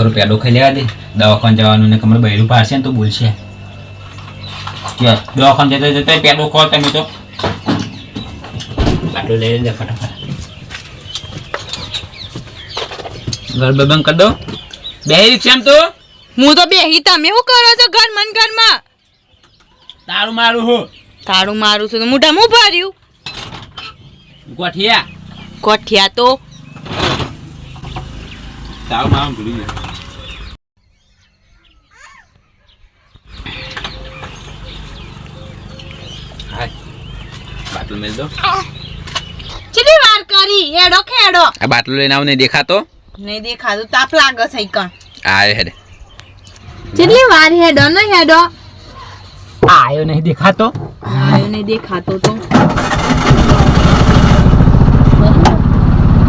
થોડો પેડો ખાઈ લેવા દે. દવાખાને જવાનું ને કમર બૈરું પાડશે ને તો બોલશે. દવાખાને જતા જતા પેડો ખો તમે તો. આટલું લઈ લેજે ફટાફટ. ઘર બંધ કરી દો. બે રિક્ષામ તો. હું તો બેહી તમે શું કરો છો ઘર મન ઘરમાં? તારું મારું હો? તારું મારું છે મોઢા ભર્યું? ગોઠિયા. કોઠિયા તો. તારું મારું ભૂલી ગયો. બાટલો મેલ દો. કેટલી વાર કરી? હેડો ખેડો. આ બાટલો લઈને આવ દેખાતો? નહીં દેખાતું તાપ લાગે છે કણ આયો હેડે. કેટલી વાર હેડો ને હેડો? આયો નહીં દેખાતો. આયો નહીં દેખાતો તો.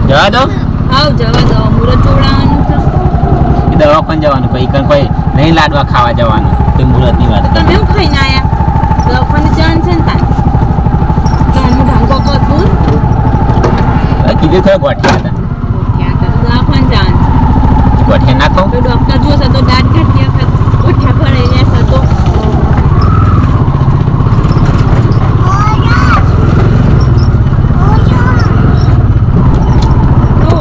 જવા દો. આવ જવા દો મુરત જોડાવાનું છે. દવાખાને જવાનું કઈ કઈ કોઈ નહીં લાડવા ખાવા જવાનું મુરતની વાત તમે ખાઈને આયા? દવાખાને જાન છે કીધું થયો ગોઠિયા હતા. ગોઠિયા નાખો. ડોક્ટર જોશે તો દાંત કાઢી વખત કોઠિયા ભરાઈ જશે તો તો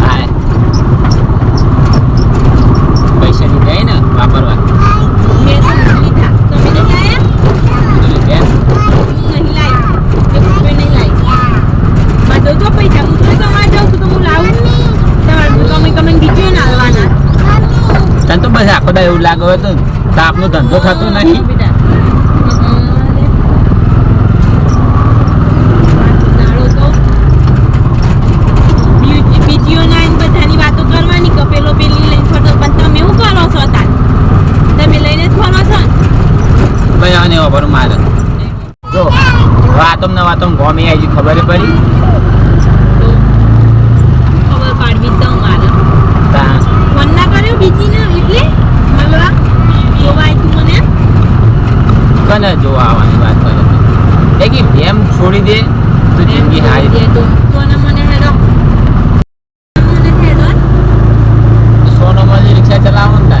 હા પૈસા લીધા હે ને વાપરવા મેં તો નહીં લીધા તમે નહીં આયા તો લીધા ને? નહીં લાવી એક રૂપિયો નહીં લાવી માં જો જો પૈસા હું તો તમારે જાઉં છું તો હું લાવું તમારે હું તમે તમે બીજો ના આવવાના તને તો બસ આખો દાડો એવું લાગે હોય તો તાપનો ધંધો થતો નહીં બેટા બીજીઓ ના બધાની વાતો કરવાની કે પેલો પેલી લઈને ફરતો પણ તમે શું કરો છો તાર તમે લઈને જ ફરો છો ને? ભાઈ આને વાપર મારે જો વાતમ ને વાતમ ગોમી આવી ખબર પડી? ખબર પાડવી તો મારે. ફોન ના કર્યો બીજી ને એટલે? મળવા જોવા આવ્યું મને કને જોવા આવવાની વાત કરે છે. કે એમ છોડી દે તો જિંદગી હારી દે તો સોનમ મને હેડો. રિક્ષા ચલાવો ને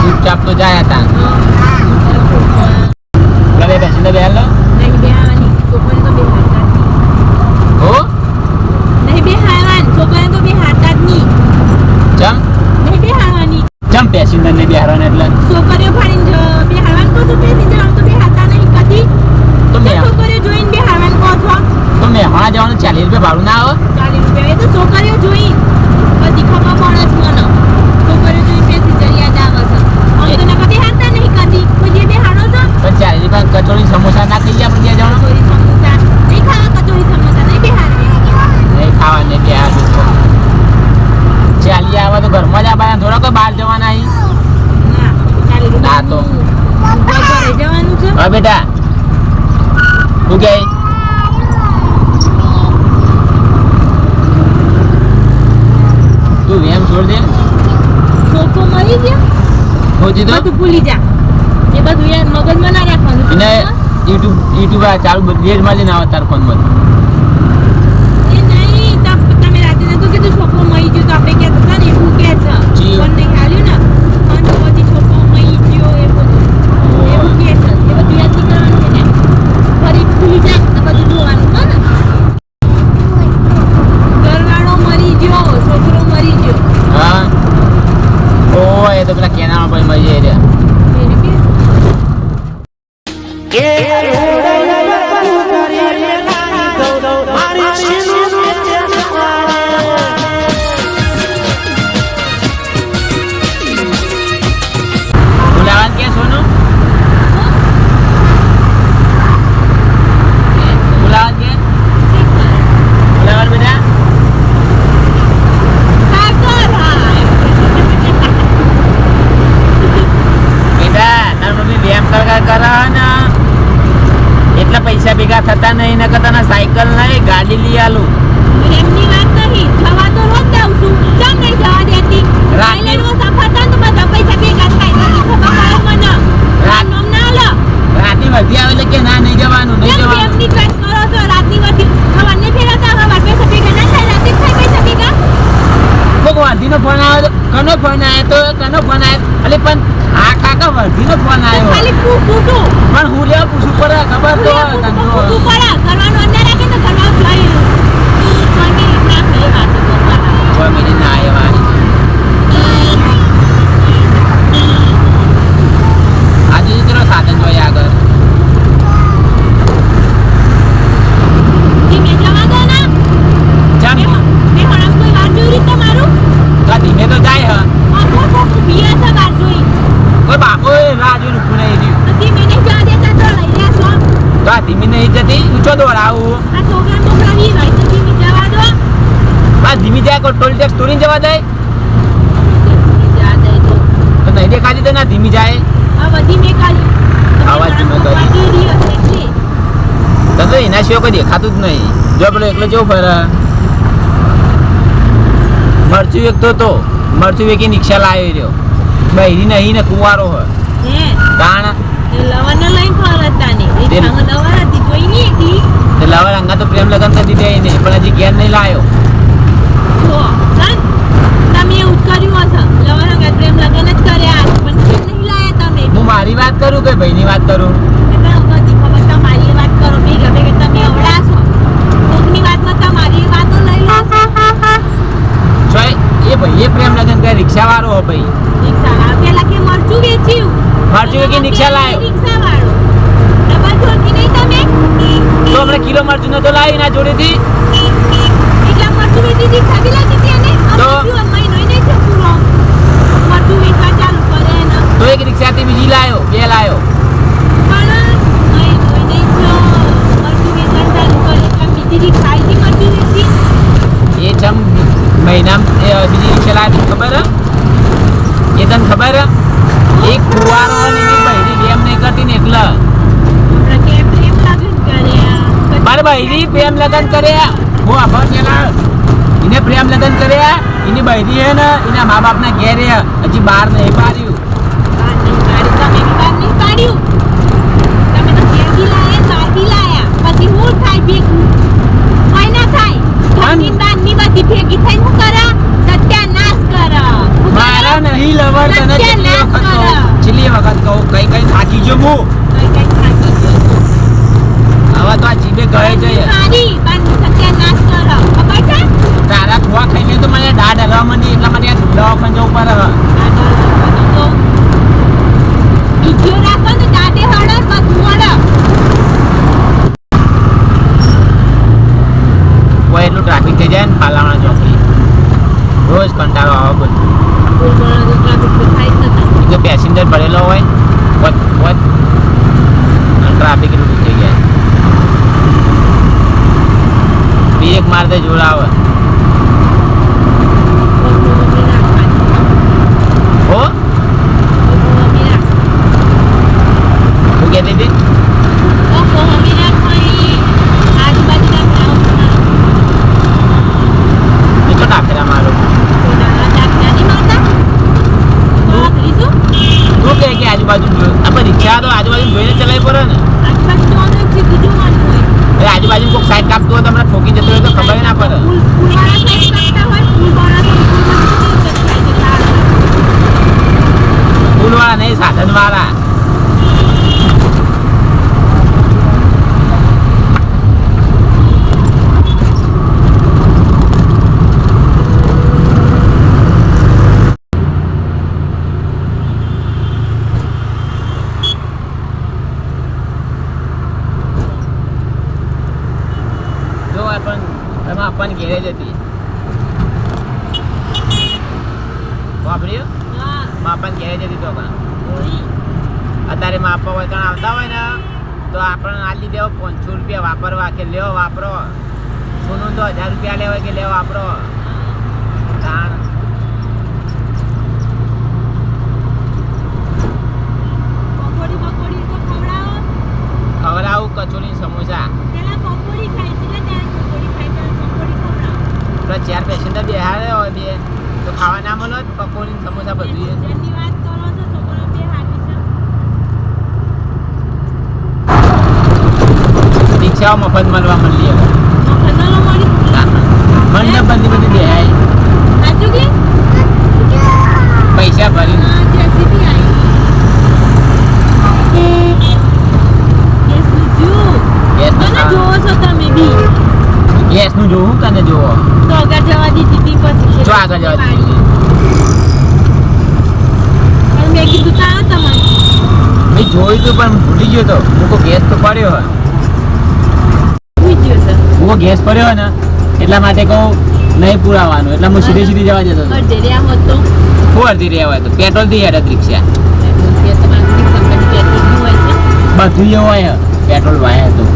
ચૂપચાપ તો જાય હતા ઓલા બે બેસીને બેહાલ લો નહીં બેહાવાની છોકરીને તો બેહાડતા જ નહીં. હો નહીં બેહાડવાની છોકરીને તો બેહાડતા જ નહીં ચમ નહીં બેહાડવાની ચમ પેસેન્જર ને બેહારવાને એટલે છોકરીઓ ફાડીને જો બેહાડવાનું કહો છો પેસેન્જર આમ તો બેહાડતા નહીં કદી તો મેં છોકરીઓ જોઈને બેહાડવાનું કહો છો તો મેહાણા જવાનું ચાલીસ રૂપિયા ભાડું ના આવે? ચાલીસ રૂપિયા. એ તો છોકરીઓ જોઈ. બધી ખબર મને. છોકરીઓ જોઈ પેસેન્જર યાદ આવે છે આમ તો નકર બેહાડતા નહીં કદી કોઈ જે બેહાડો છો? ચાલીસ રૂપિયા કચોરી સમોસા ના ખાઈએ આપણે ત્યાં જવાનું? કચોરી સમોસા નહીં ખાવા કચોરી સમોસા નહીં બેહાડવી. નહીં ખાવા નહીં બેહાર ચાલી આવે તો ઘરમાં જ આવવાના થોડા કોઈ બહાર જવાના અહીં? ના તો. જવાનું છે. હા બેટા. તું કે તું એમ છોડ દે. છોકરો મરી ગયો? હું તો બધું ભૂલી જા. એ બધું યાર મગજમાં ના રાખવાનું. એને યુટ્યુબ યુટ્યુબ આ ચાલુ બેડમાં લઈને આવે તાર ફોનમાં. એ ભેગા નહીં નકર તને સાયકલ નહીં ગાડી લઈ આલું. એમની વાત નહીં. જવા તો રોજ જાઉં છું. કેમ નહીં જવા દેતી? રાતે- સફર થાય તો બધા પૈસા ભેગા થાય. તો ખબર મને. રાત- નામ ના લો રાતે વધી આવે એટલે કે ના નહીં જવાનું નહીં જવાનું. એમની વર્ધીનો ફોન આવ્યો કનો ફોન આવ્યો તો કનો ફોન આવ્યો. એટલે પણ આ કાકા વર્ધીનો ફોન આવ્યો. ખાલી પૂછું છું પણ હું લેવા પૂછું પડે ખબર તો હોય પૂછું પડે કરવાનું અંદર રાખે તો કરવાનું જોઈએ કોઈ બી ના થઈ વાત કરવાના કોઈ મિનિટ ના આવ્યો વાળી. આજે તો ચલો સાધન જોઈએ આગળ ધીમે જવા દો ને જામ મેં મેં હમણાં કોઈ વાર જોઈ રીતે મારું તો આ ધીમે તો જાય હ આખો કોક ઊભી હશે વાર જોઈ કોઈ બાપો રાહ જોઈને ઊભું નહીં રહ્યું તો ધીમે નહીં જવા દેતા તો લઈ લેશો તો આ ધીમી નહીં જતી ઊંચો દોડાવું આ છોકરા મોકલાવી હોય તો ધીમે જવા દો બસ ધીમી જાય કોઈ ટોલ ટેક્સ તોડીને જવા દે જવા દે તો તો નહીં દેખાતી તો ના ધીમી જાય આ બધી મેં કાઢી આવાજ ધીમે કરી. વાગી રહ્યો છે એટલે તો તો એના કોઈ જ નહીં. જો પેલો એકલો કેવો ફરે? મરચું વેકતો તો. મરચું વેકી રિક્ષા લાવી રહ્યો. બૈરી નહીં ને કુવારો હોય. કારણ ને લવણ હતી તે લવર અંગા તો પ્રેમ લગન કરી દીધા એને પણ હજી ઘેર નહીં લાયો. તમે એવું કર્યું હશે. પ્રેમ લગન જ કર્યા પણ નહીં લાયા તમે. હું મારી વાત કરું કે ભાઈની વાત કરું એટલે બધી ખબર તમારી વાત કરો ભેગા ભેગા તમે અવડાશો કોકની વાતમાં તમારી વાતો લઈ લો છો એ ભાઈ એ પ્રેમ લગન કરે રિક્ષા વાળો હો ભાઈ? રિક્ષાવાળા? પેલા કે મરચું વેચ્યું મરચું વેચી રિક્ષા લાવ્યો. રિક્ષાવાળો. ડબલ જોડતી નહીં તમે? તો હમણાં કિલો મરચું નતો લાવી ના જોડેથી? એટલા મરચું વેચી રિક્ષા બી લાગી હતી અને તો? મરચું વેચવા ચાલુ કરે ને. તો એક રિક્ષાથી બીજી લાવ્યો બે લાવ્યો પણ મહિનો નહીં થયો મરચું વેચવા ચાલુ કરે એટલે બીજી રિક્ષા આવી મરચું વેચી એ ચમ મહિના બીજી ખબર એ તને ખબર એક કુવારો અને એક બૈરી પ્રેમ નહીં કરતી ને એટલે મારે બૈરી પ્રેમ લગન કર્યા હું આભાર પેલા એને પ્રેમ લગન કર્યા એની બહેરી હે ને એના મા બાપના ઘેર હજી બહાર નહીં પાડ્યું બહાર બહાર બહાર ભેગું? થાય. હું કરા? નહીં લવર તને સત્યાનાશ વખત કહું છેલ્લી વખત કહું કઈ કઈ થાકી ગયો હું? ગયો. હવે તો આ જીભે કહે છે મારી બહારનું સત્યાનાશ કરો. ખબર છે? તારા ખોવા ખાઈને તો મને દાઢ હલવા માંડી એટલા માટે આ દવાખાને જવું પડે હવે. આગળ વધવાનું તો. બીજો રાખો ને દાઢે હળે, બધું હળે. કોઈ એટલું ટ્રાફિક થઈ જાય ને પાલાવાળા ચોકડી રોજ કંટાળો આવે બધું બોલ બોલો તો traffic તો થાય જ નતા. એક તો પેસેન્જર ભરેલો હોય વચ વચ અને ટ્રાફિક એટલું થઈ જાય બ્રેક મારતે જોર આવે બધું મમ્મી રાખવાની. હો બધું મમ્મી રાખવાની. શું કહેતી હતી ઓહો, મમ્મી રાખવાની. આજુબાજુના ગ્રાઉન્ડમાં એ તો ટાફેરા મારો કોઈના દાખલા નહીં મારતા? નોકરી શું? આજુબાજુ આપણે રિક્ષા તો આજુબાજુ જોઈને ચલાવી પડે ને આજુબાજુ કોઈક સાઈડ કાપતું હોય તમને ઠોકી જતું હોય તો ખબર ના પડે ફૂલ- ફૂલવાળા સાઈડ કાપતા હોય, ફૂલવાળા તો ફૂલમાં કેવી રીતે થાય છે તાળ? ફૂલવાળા નહીં સાધન વાળા જો આ પણ એમાં ઘેરે હતી. વાપર્યું? માપન ઘેરે જતી તો પણ અત્યારે માપવા હોય ત્યાં આવતા હોય ને તો આપણને આ લીધે પાંચસો રૂપિયા વાપરવા કે લેવો વાપરો. સોનું તો હજાર રૂપિયા લેવાય કે લેવો વાપરો. ખાવાના ના મળે પકોડી સમોસા બધું રિક્ષાઓ મફત મળવા મળી મને બધી બધી દેહાય પૈસા ભરીને. ગેસનું જોવું તને જોવો. દીધી હતી પછી જો આગળ જવા દીધી મેં કીધું તા તમારે મેં જોયું તો પણ ભૂલી ગયો તો મૂકો ગેસ તો પડ્યો હોય મૂકો ગેસ પડ્યો હોય ને એટલા માટે કહું નહીં પુરાવાનું એટલે હું સીધી સીધી જવા જતો હતો અડધી રહ્યા હોય તો પેટ્રોલથી હેડત રિક્ષા બધું એવું હોય પેટ્રોલ વાય હતું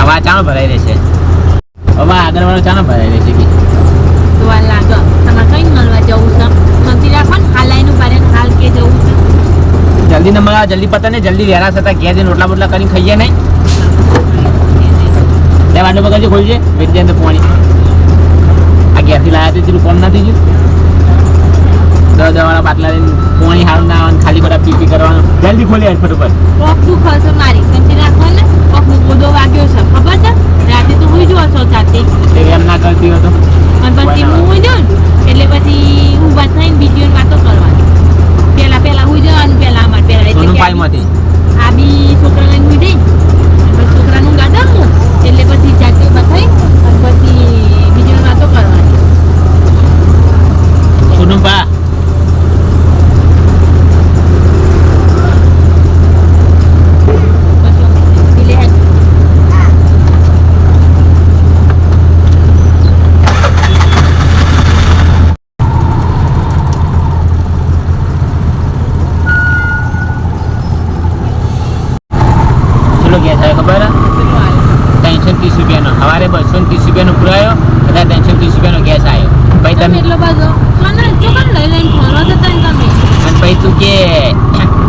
આ ચાલ ભરાઈ રહેશે હવે આગળ વાળો ચાલો ભરાઈ રહેશે કે તો આ લાગે. તમારે કઈ મળવા જવું છે? મંદિર રાખો ને હાલ આઈનું બારે હાલ કે જવું છે. જલ્દી નંબર આવે જલ્દી પતા ને જલ્દી વહેલા થતા ઘેર જઈને રોટલા બોટલા કરીને ખાઈએ નહીં. બે વાટલો બગાડજો ખોલજે. વેચી અંદર પાણી. આ ઘેરથી લાયા તે તેનું કોણ ના થઈ ગયું. દસ વાળા બાટલા લઈને પાણી હારું ના આવે ખાલી બધા પી પી કરવાનું. જલ્દી ખોલી આવે ફટોફટ. પગ દુખાશે મારી. સંતી રાખો ને નો વાગ્યો છે. ખબર છે? રાતે તો હુઈ જવા છો તે એમ ના કરતી હતો અને પછી હું હુઈ જાઉં એટલે પછી ઊભા થઈને બીજી વાતો કરવાની. પેલા પેલા હુઈ જવાનું પેલા અમારે પેલા એટલે પાઈમાંથી બી- આ બી છોકરા લઈને જઈ પછી છોકરાનું ગાડમ હું એટલે પછી જાતે બતાવી અને પછી બીજી વાતો કરવાની. સોનું પા પછી એટલે ચલો ગેસ આવે ખબર હે? પેલું હાલે. ત્રણસો ત્રીસ રૂપિયાનો સવારે બસો ત્રીસ રૂપિયાનો પુરાયો એટલે ત્રણસો ત્રીસ રૂપિયાનો ગેસ આવ્યો પછી તમે તમે એટલો બધો કોને ચોકન લઈ લઈને ફરો છો તને તમે અને પછી તું કે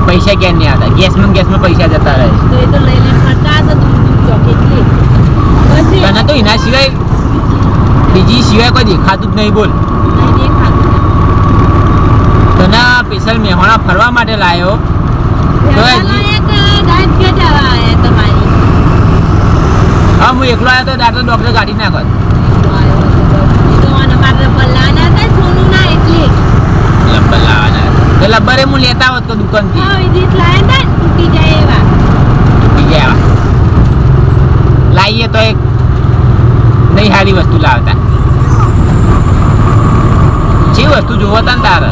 પૈસા ક્યાં નહીં આવતા ગેસમાં ને ગેસમાં પૈસા જતા રહે તો એ તો લઈ લઈને ફરતા હશે તો તું ચોકેટલી પછી તને તો એના સિવાય બીજી સિવાય કોઈ જ નહીં બોલ તને સ્પેશિયલ મેહોણા ફરવા માટે તમારી? હા હું એકલો આવ્યો તો દાંતો ડોક્ટર કાઢી નાખત. લબ્બર હું લેતા હોત તો દુકાનથી. હા વિદેશ લાયા હતા ને તૂટી જાય એવા. આવા લાવીએ તો એક નહીં સારી વસ્તુ લાવતા. જે વસ્તુ જોવો તા ને તારે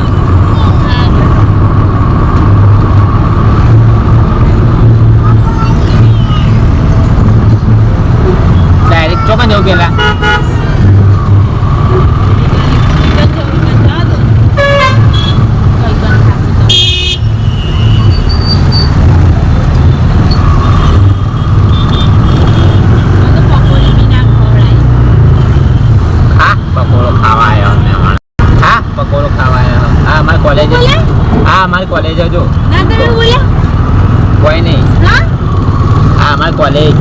ડાયરેક્ટ ચોકન જવું પેલા હા પકોડો ખાવા આવ્યો મહેમાન હા પકોડો ખાવા આવ્યા હા. અમારી કોલેજ? હા અમારી કોલેજ જો કોઈ નહીં. હા? અમારી કોલેજ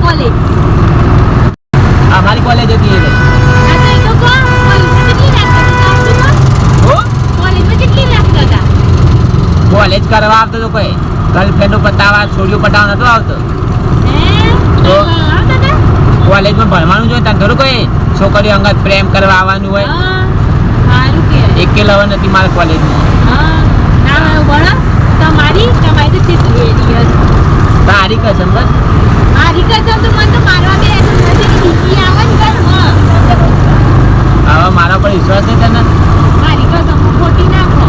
કોલેજ અમારી કોલેજ હતી એટલે હો કોલેજમાં કેટલી રાખતા હતા કોલેજ કરવા આવતો તો કોઈ. ગર્લફ્રેન્ડ પતાવા છોડ્યું પટાવા નતો આવતો. તો? કોલેજમાં ભણવાનું જોઈએ તને થોડું કોઈ છોકરીઓ અંગત પ્રેમ કરવા આવવાનું હોય. હા, સારું કે. એકે કે નથી મારા કોલેજમાં. હા, ના ભણો. તમારી તમારી તો. તારી કસમ બસ? મારી કસમ તો મને તો મારવા બે નથી બીજી આવે ને ઘરમાં. હવે મારા પર વિશ્વાસ નહીં તને મારી કસમ હું ખોટી નાખો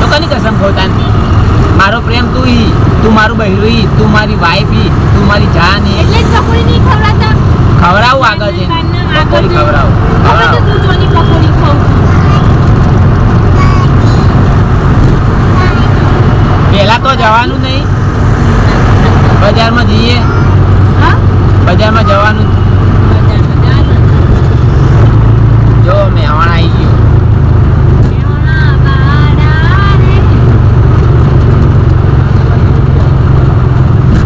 તો કની કસમ ખોતા મારો પ્રેમ તું હી તું મારું બહેરું હી તું મારી વાઈફ હી તું મારી જાન હી એટલે જ પકોડી નહીં ખવડાવતા ખવડાવું આગળ જઈને આગળ પકોડી જઈને. ખવડાવું હવે તો ખવડાવું તું જોની પકોડી ખાઉં છું. પહેલા તો જવાનું નહીં બજારમાં જઈએ હા? બજારમાં જવાનું બજારમાં જાને. જો મહેમાન આવી ગયો મેહોણા વાળા રે.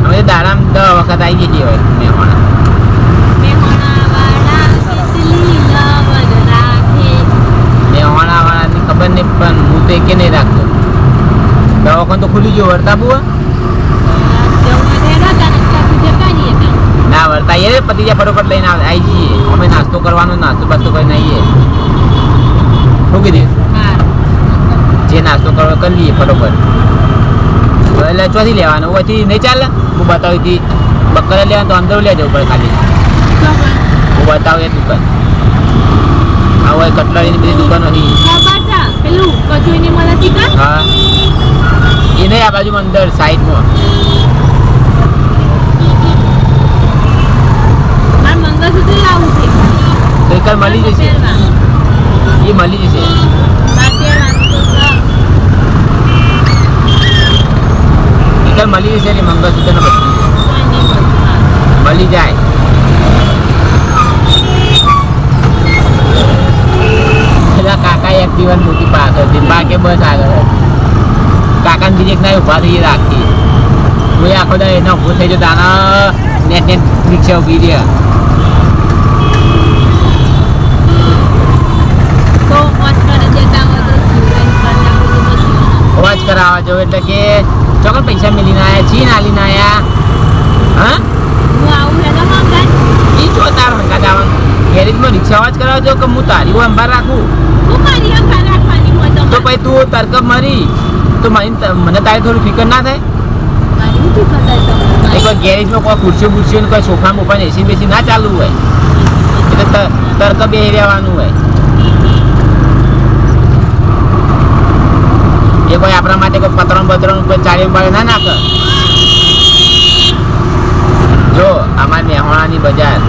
હવે દાડામ દસ વખત આવી ગઈ હોય મહેમાન મેહોણા વાળા કેટલી લવર રાખે. મહેમાન વાળાની ખબર નહીં તો એકે નહીં રાખતો? દવાખાનું તો ખુલી ગયું, વર્તા કાં. ના, વર્તા એ પતિ જ્યાં લઈને આવી જઈએ. અમે નાસ્તો કરવાનો નાસ્તો બાસ્તો કરીને આવીએ શું કીધું? જે નાસ્તો કરવો કરી લઈએ ફટોફટ. એટલે ચોથી લેવાનું પછી નહીં ચાલે? હું બતાવી હતી બકરે લેવાનું તો અંદર લઈ જવું પડે ખાલી. હું બતાવું એ દુકાન. આ હોય કટલરીની બધી દુકાનો છે છે પેલું કચોઈને છે કાં? હા. એ નહીં આ બાજુમાં અંદર સાઈડમાં. મારે મંગળસૂત્ર લાવવું છે. તો એક મળી જશે. એ મળી જશે મારે પહેરવાનું તો છે. એક વાર મળી જશે એટલે મંગળસૂત્ર ને બધું કોઈ નહીં બધું. મળી જાય પેલા કાકા એક્ટિવા મોટી પાછળ હતી બા કે બસ આગળ કાકા બીજે એક ના ઊભા થઈ રાખી કોઈ આખો દાડો એનો ઊભો થઈ જતો આના નેટ નેટ રિક્ષા ઊભી રહ્યા. અવાજ કરાવવા જો એટલે કે ચોક્કસ પૈસા મિલીને આયા ચીન આલીને આયા? હા? હું આવું હેલો ઈ જો તાર ગેરેજમાં રિક્ષા અવાજ કરાવજો કે હું તારી અંબાર રાખું? હું મારી તો ભાઈ પછી તું તરકબ મરી. તો મને મને તારે થોડી ફિકર ના થાય? એક વાર ગેરેજમાં કોઈ ખુરશીઓ ખુરશીઓ કોઈ સોફા બોફા એસી બેસી ના ચાલુ હોય. એટલે ત- તરત બેસી રહેવાનું હોય. એ કોઈ આપણા માટે કોઈ પતરણ બતરણ કોઈ ચાલી પાડે ના નાખે. જો આમાં મેહોણાની બજાર.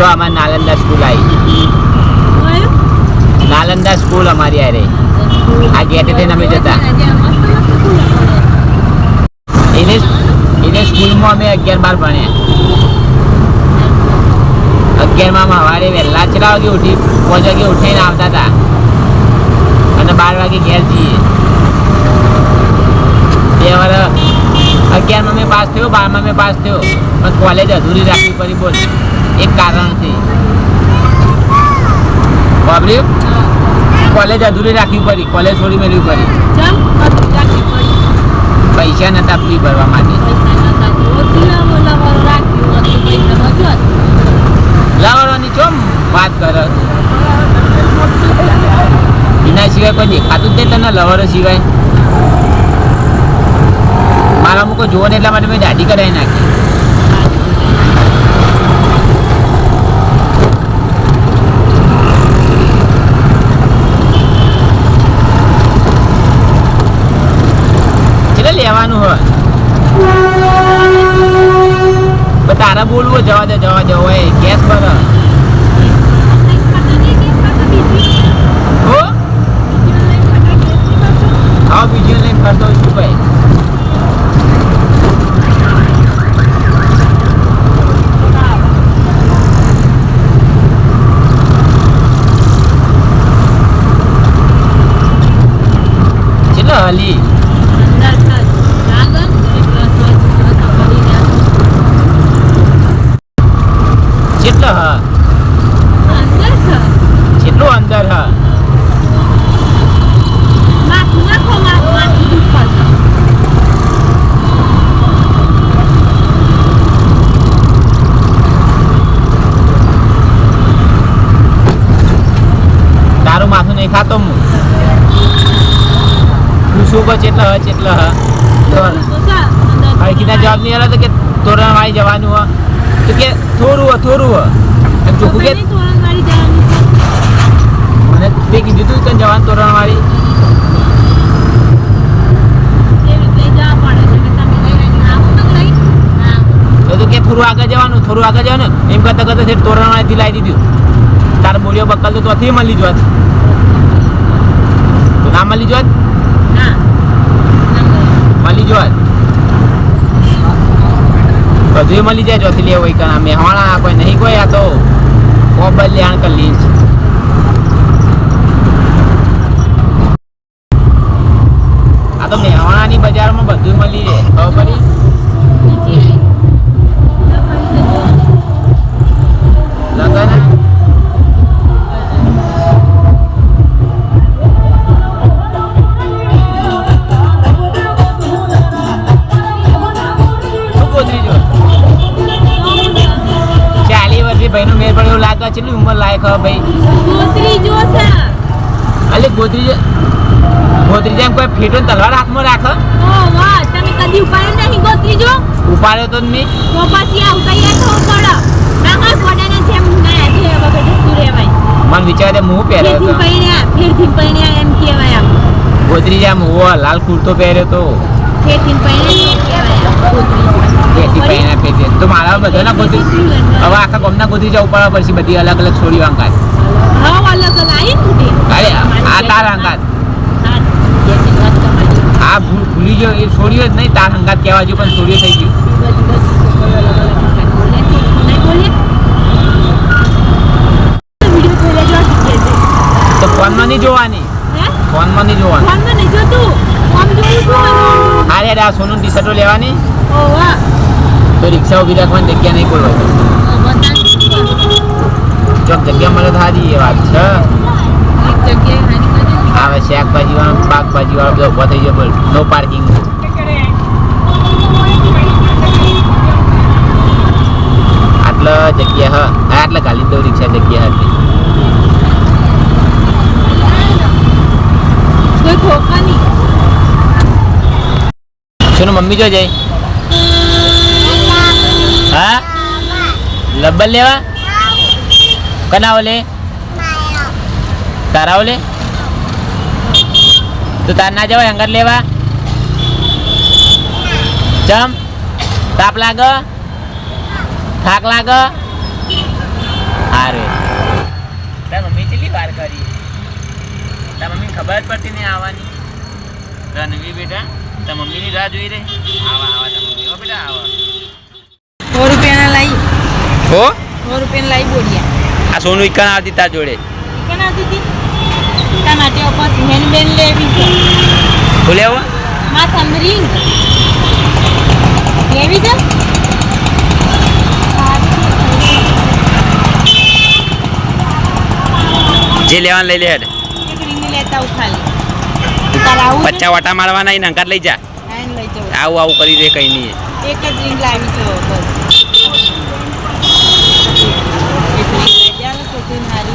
જો અમારે નાલંદા સ્કૂલ આવી. નાલંદા સ્કૂલ અમારી આરે આ ગેટે થઈને અમે જતા. એને એને સ્કૂલમાં અમે અગિયાર બાર ભણ્યા. અગિયારમાં સવારે વહેલા ચાર વાગે ઉઠી પાંચ વાગે ઉઠીને આવતા હતા. અને બાર વાગે ઘેર જઈએ. બે વાર અગિયારમાં મેં પાસ થયો બારમાં મેં પાસ થયો. પણ કોલેજ અધૂરી રાખવી પડી બોલ. એક કારણથી. બાબરી કોલેજ અધૂરી રાખવી પડી. કોલેજ છોડી મેળવી પડી. પૈસા નતા ફી ભરવા માટે. લાવવાની ચોમ વાત કરે. એના સિવાય કોઈ દેખાતું જ નહીં તને લવરો સિવાય. મારા અમુક જોવો ને એટલા માટે મેં દાઢી કરાવી નાખી. લેવાનું હોય. તારા બોલવું જવા દે જવા દે, હોય ગેસ પર. હા? બીજી લઈને ફરતો હોય શું ભાઈ ચલો હલી કેટલો હ કેટલું અંદર હ તારું માથું નહીં ખાતો હું તું શું કહો ચેટલો હ ચેટલો હ તો હવે કીધા જવાબ નહીં આલો તો કે તોરણ જવાનું તો કે થોડું થોડું એમ ચોખ્ખું કે મને તે કીધું તું તને જવાનું તોરણ વાળી તો કે થોડું આગળ જવાનું થોડું આગળ જવાનું. એમ કરતા કરતા છે તોરણ લાવી દીધું. તારે બોલ્યો બક્કલ તો ત્યાંથી મળી જોત. તો ના મળી જોત મળી જોત બધું મળી જાય ચોથી લેવું હોય કણા મેહોણા કોઈ નહીં કોઈ આ તો કોબલ લેણ કર લીંચ આ તો મહેવાણાની બજારમાં બધું મળી જાય ખબર પડી? લગન? ભાઈનું મેળ પડે એવું લાગે છે ઉંમર લાયક હવે ભાઈ. ગોત્રી અલે ગોતરી ગોત્રી જેમ કોઈ ફેટો તલવાર હાથમાં રાખો? ઓ વાહ તમે કદી ઉપાડે નહીં ગોત્રી જો. તો નહીં? તો પછી આવું તૈયાર થવું પડે ના હોય કોડાના જેમ ના છે રહેવાય. મન વિચારે હું પહેર્યો ફેરથી હતો ફેરથી પૈણ્યા એમ કહેવાય આમ. ગોત્રી જેમ હું લાલ કુર્તો પહેર્યો તો. ફેરથી એમ કહેવાય. તો મારા બધા ના ગોત્રી હવે આખા ગામના ગોત્રી જવું પડે પછી બધી અલગ અલગ છોડીઓ અંગાત હા અલગ અલગ. આવી ને તે અરે આ તાર અંગાત હા, ભૂલી ગયો એ છોડ્યો જ નહીં તાર અંગાત કહેવા જેવું પણ છોડ્યો થઈ ગયું. તો ફોનમાં નહીં જોવાની. ફોન ફોનમાં નહીં જોવાનું. ફોનમાં નહીં જોતું. હા આ સોનું ટી શર્ટો લેવાની. તો રિક્ષા ઊભી રાખવાની જગ્યા નહીં કોઈ ચોક જગ્યા મળે તો સારી એ વાત છે. આવે શાકભાજી વાળો શાકભાજી વાળો, બધો ઊભો થઈ ગયો બોલ. નો પાર્કિંગ આટલા જગ્યા હ, આટલા ખાલી દો રિક્ષા જગ્યા હતી. કોઈ નહીં. શોનું મમ્મી જો જાય. હા? લબ્બલ લેવા? કના ઓલે? તારા ઓલે? તો તાર ના જવાય અંગર લેવા? ચમ? તાપ લાગ? થાક લાગ? હારે. તાર મમ્મી કેટલી વાર કરી? તાર મમ્મી ખબર પડતી નહીં આવવાની. રણવી બેટા. તાર મમ્મીની રાહ જોઈ રહી આવા આવા તાર મમ્મી. હો બેટા આવા. સો રૂપિયાના લાઈ. હો? સો રૂપિયાના લાઈ બોલ્યા આ સોનું ઇકાન આવતી તાર જોડે? ઇકાન આવતી હતી? તારા માટે પછી હેન્ડબેન લેવી છે. બોલે આવો માથામાં ring. લેવી છે? જે લેવાનું લઈ લે એક રીંગ લેતા છે? પચ્ચા વટા મારવાના એને નંકાર લઈ જા. આવું આવું કરી દે કઈ નહીં. એક જ ring લાવી છે.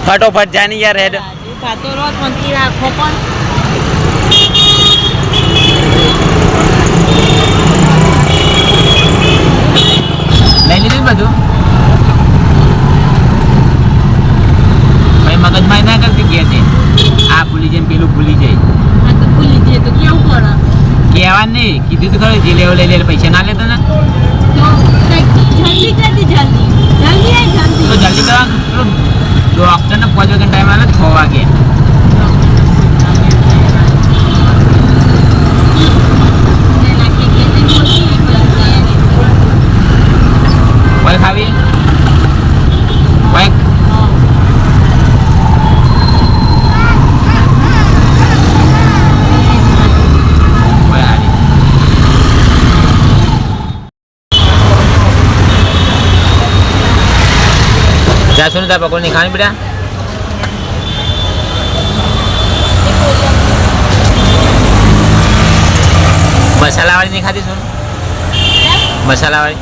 ફટોફટ જાની યાર હેડ. ખાતો રહો પણ તી રાખો પણ. લઈ લીધું બધું? ભાઈ મગજમાં ના કરતી કે છે આ ભૂલી જાય ને પેલું ભૂલી જાય આ તો ભૂલી જઈએ તો કેવું પડે કહેવા નહીં કીધું તો ખરું જે લેવો લઈ લે પૈસા ના લેતો ને. જલ્દી જલ્દી જલ્દી. તો જલ્દી જલ્દી કરવા ડોક્ટરને પાંચ વાગે ટાઈમ આવે છ વાગે કોઈ ખાવી કોઈ કોઈ હારી ને તાર પકોડી ખાણી બેટા? મસાલા વાળી નહીં ખાધી શું? મસાલા વાળી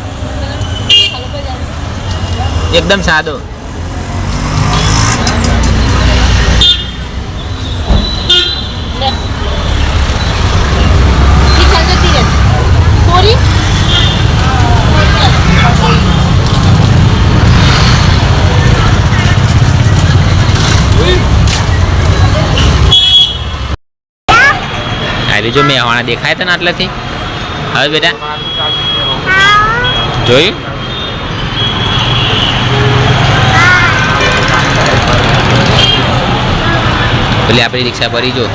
એકદમ સાદો. અરે જો મેવાણા દેખાય તને આટલેથી? હવે બેટા જોયું? પેલી આપણી રિક્ષા ભરી જો.